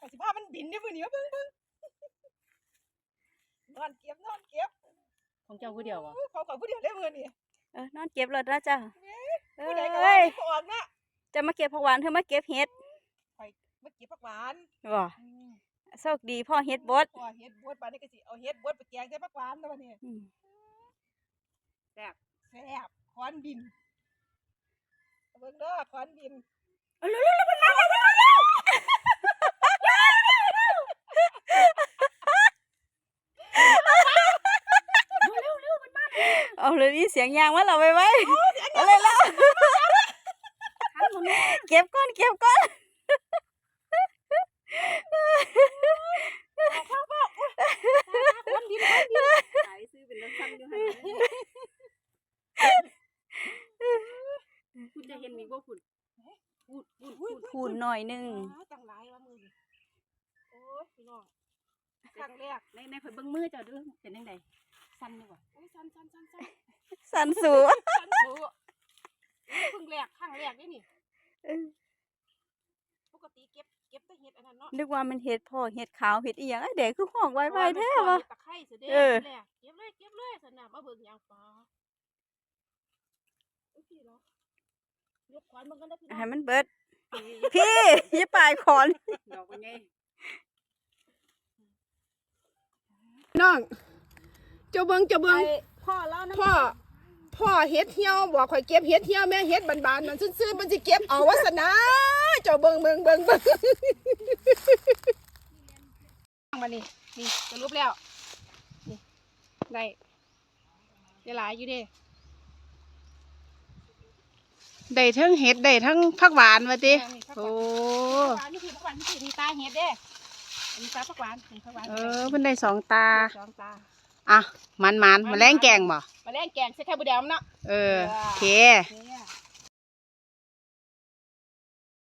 ขอสิพามันบินได้มื้อนี้ว่าเบิ่งเบิ่งนอนเก็บนอนเก็บของเจ้าผู้เดียวบ่เขาขอผู้เดียวได้มื้อนี้เออนอนเก็บเลยนะจ้ะเอผู้ใดก็ว่า้ยสิออกนะจะมาเก็บผักหวานเธอมาเก็บเห็ดมาเก็บผักหวานบ่อืมโชคดีพ่อเห็ดบดพอเฮ็ดบดบาดนี้ก็สิเอาเฮ็ดบดไปแกงใส่ผักหวานแล้วบัดนี้อืมแซ่บแซ่บคอนบินเอาเบิ่งเด้อคอนบินเอาเร็วๆๆมันมาแล้วมันมาแล้ว เอาเลยนี่เสียงยางว่าเราไปไว้เอาเลยแล้วเก็บก้อนเก็บก้อนคอนบินคอนบินขายซื้อเป็นรถซ้ำอยู่หั่นคุณจะเห็นมีบ่คุณพูดพูดพูดพูนหน่อยหนึงอ๋อจังหลายว่ามือนี่โอ้ยพี่น้องครั้งแรกในในเพิ่นเบิ่งมือเจ้าดูเป็นจังได สั่นอยู่บ่โอ้ยสั่นสั่นสั่นสั่นสันสูสั่นโถเพิ่งแรกครั้งแรกนี่นี่ปกติเก็บเก็บแต่เห็ดอันนั้นเนาะนึกว่ามันเห็ดพ่อเห็ดขาวเห็ดอีหยังไอ้เด็กคือห้องไว้ไว้แท้เพราะวะว่ามันก่อเห็ดตะไคร้เสียเด้เออแรกเก็บเลยเก็บเลยสนามมาเบิ่งยางปลาโอ้ยพี่เหรอยกขวานมันก็ได้พี่น้องให้มันเบิดพี่อย่าปลายขอนดอกเป็นไงน้องเจ้าเบิ่งเจ้าเบิ่งพ่อเล่านะพ่อพ่อเฮ็ดเหี่ยวบอกข่อยเก็บเฮ็ดเหี่ยวแม่เฮ็ดบานๆนั่นซื่อๆมันสิเก็บเอาวาสนาเจ้าเบิ่งเบิ่งเบิ่งเบิ่งมานี่นี่สรุปแล้วนี่ได้ได้หลายอยู่เด้ได้ทั้งเห็ดได้ทั้งผักหวานว่าติโอ้ผักหวานนี่คือผักหวานนี่คือมีตาเห็ดเด้อันนี้ตาผักหวานนี่ผักหวานเออเพิ่นได้สองตาสองตา อะมันมันมาแรงแกงบ่มาแล่งแกงใส่ไข่บุแดงเนาะเออโอเคนี่